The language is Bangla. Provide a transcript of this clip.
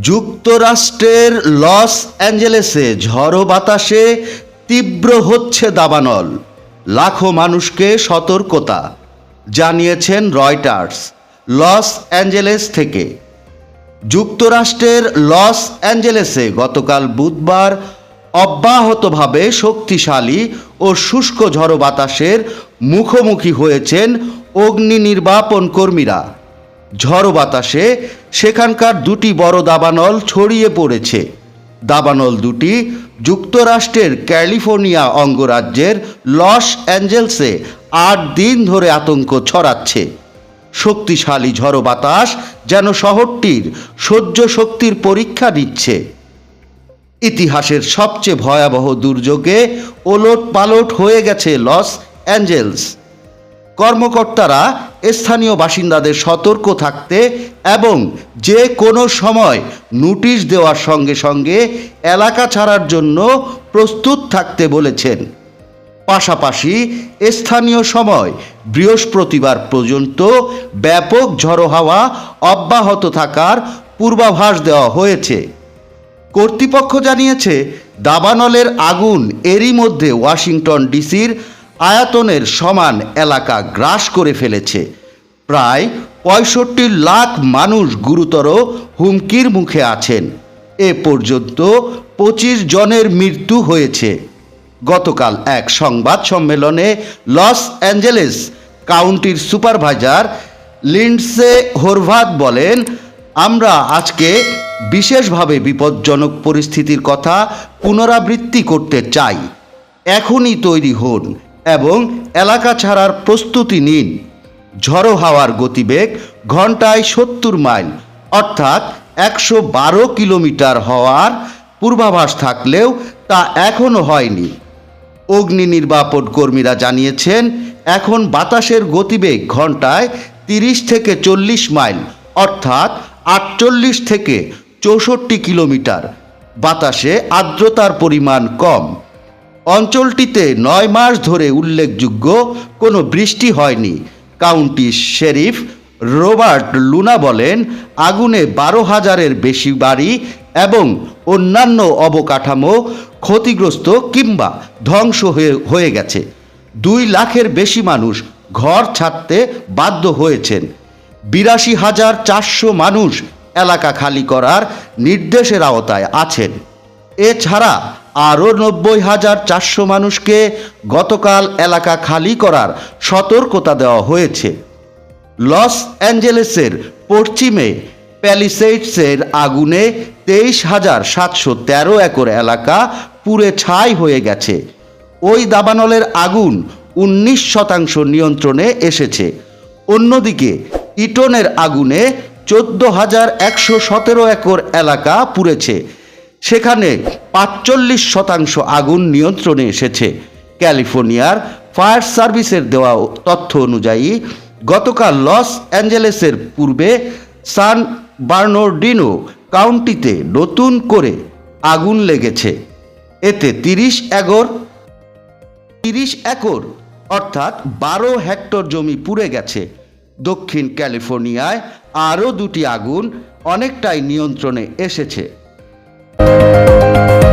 যুক্তরাষ্ট্রের লস অ্যাঞ্জেলেসে ঝড়ো বাতাসে তীব্র হচ্ছে দাবানল। লাখো মানুষকে সতর্কতা, জানিয়েছেন রয়টার্স, লস অ্যাঞ্জেলেস থেকে। যুক্তরাষ্ট্রের লস অ্যাঞ্জেলেসে গতকাল বুধবার অব্যাহতভাবে শক্তিশালী ও শুষ্ক ঝড়ো বাতাসের মুখোমুখি হয়েছেন অগ্নি নির্বাপন কর্মীরা। ঝড়ো বাতাসে সেখানকার দুটি বড় দাবানল ছড়িয়ে পড়েছে। দাবানল দুটি যুক্তরাষ্ট্রের ক্যালিফোর্নিয়া অঙ্গরাজ্যের লস অ্যাঞ্জেলসে আট দিন ধরে আতঙ্ক ছড়াচ্ছে। শক্তিশালী ঝড়ো বাতাস যেন শহরটির সহ্য শক্তির পরীক্ষা দিচ্ছে ইতিহাসের সবচেয়ে ভয়াবহ দুর্যোগে ওলট পালট হয়ে গেছে লস অ্যাঞ্জেলস। কর্মকর্তারা স্থানীয় বাসিন্দাদের সতর্ক থাকতে এবং যে কোনো সময় নোটিশ দেওয়ার সঙ্গে সঙ্গে এলাকা ছাড়ার জন্য প্রস্তুত থাকতে বলেছেন। পাশাপাশি স্থানীয় সময় বৃহস্পতিবার পর্যন্ত ব্যাপক ঝড়ো হাওয়া অব্যাহত থাকার পূর্বাভাস দেওয়া হয়েছে। কর্তৃপক্ষ জানিয়েছে, দাবানলের আগুন এরই মধ্যে ওয়াশিংটন ডিসির আয়তনের সমান এলাকা গ্রাস করে ফেলেছে। প্রায় পঁয়ষট্টি লাখ মানুষ গুরুতর হুমকির মুখে আছেন। এ পর্যন্ত পঁচিশ জনের মৃত্যু হয়েছে। গতকাল এক সংবাদ সম্মেলনে লস অ্যাঞ্জেলেস কাউন্টির সুপারভাইজার লিন্ডসে হোরভাত বলেন, আমরা আজকে বিশেষভাবে বিপজ্জনক পরিস্থিতির কথা পুনরাবৃত্তি করতে চাই। এখনই তৈরি হন এবং এলাকা ছাড়ার প্রস্তুতি নিন। ঝড়ো হাওয়ার গতিবেগ ঘন্টায় সত্তর মাইল, অর্থাৎ একশো বারো কিলোমিটার হওয়ার পূর্বাভাস থাকলেও তা এখনও হয়নি। অগ্নি নির্বাপন কর্মীরা জানিয়েছেন, এখন বাতাসের গতিবেগ ঘন্টায় তিরিশ থেকে চল্লিশ মাইল, অর্থাৎ আটচল্লিশ থেকে চৌষট্টি কিলোমিটার। বাতাসে আর্দ্রতার পরিমাণ কম। অঞ্চলটিতে নয় মাস ধরে উল্লেখযোগ্য কোনো বৃষ্টি হয়নি। কাউন্টি শেরিফ রোবার্ট লুনা বলেন, আগুনে বারো হাজারের বেশি বাড়ি এবং অন্যান্য অবকাঠামো ক্ষতিগ্রস্ত কিংবা ধ্বংস হয়ে হয়ে গেছে। দুই লাখের বেশি মানুষ ঘর ছাড়তে বাধ্য হয়েছেন। বিরাশি হাজার চারশো মানুষ এলাকা খালি করার নির্দেশের আওতায় আছেন। এছাড়া আরও নব্বই হাজার চারশো মানুষকে গতকাল এলাকা খালি করার সতর্কতা দেওয়া হয়েছে। লস অ্যাঞ্জেলেসের পশ্চিমে প্যালিসেইডসের আগুনে তেইশ হাজার সাতশো তেরো একর এলাকা পুড়ে ছাই হয়ে গেছে। ওই দাবানলের আগুন উনিশ শতাংশ নিয়ন্ত্রণে এসেছে। অন্যদিকে ইটনের আগুনে চোদ্দ হাজার একশো সতেরো একর এলাকা পুড়েছে। সেখানে পাঁচচল্লিশ শতাংশ আগুন নিয়ন্ত্রণে এসেছে। ক্যালিফোর্নিয়ার ফায়ার সার্ভিসের দেওয়া তথ্য অনুযায়ী, গতকাল লস অ্যাঞ্জেলেসের পূর্বে সান বার্নোডিনো কাউন্টিতে নতুন করে আগুন লেগেছে। এতে তিরিশ একর তিরিশ একর, অর্থাৎ বারো হেক্টর জমি পুড়ে গেছে। দক্ষিণ ক্যালিফোর্নিয়ায় আরও দুটি আগুন অনেকটাই নিয়ন্ত্রণে এসেছে। Música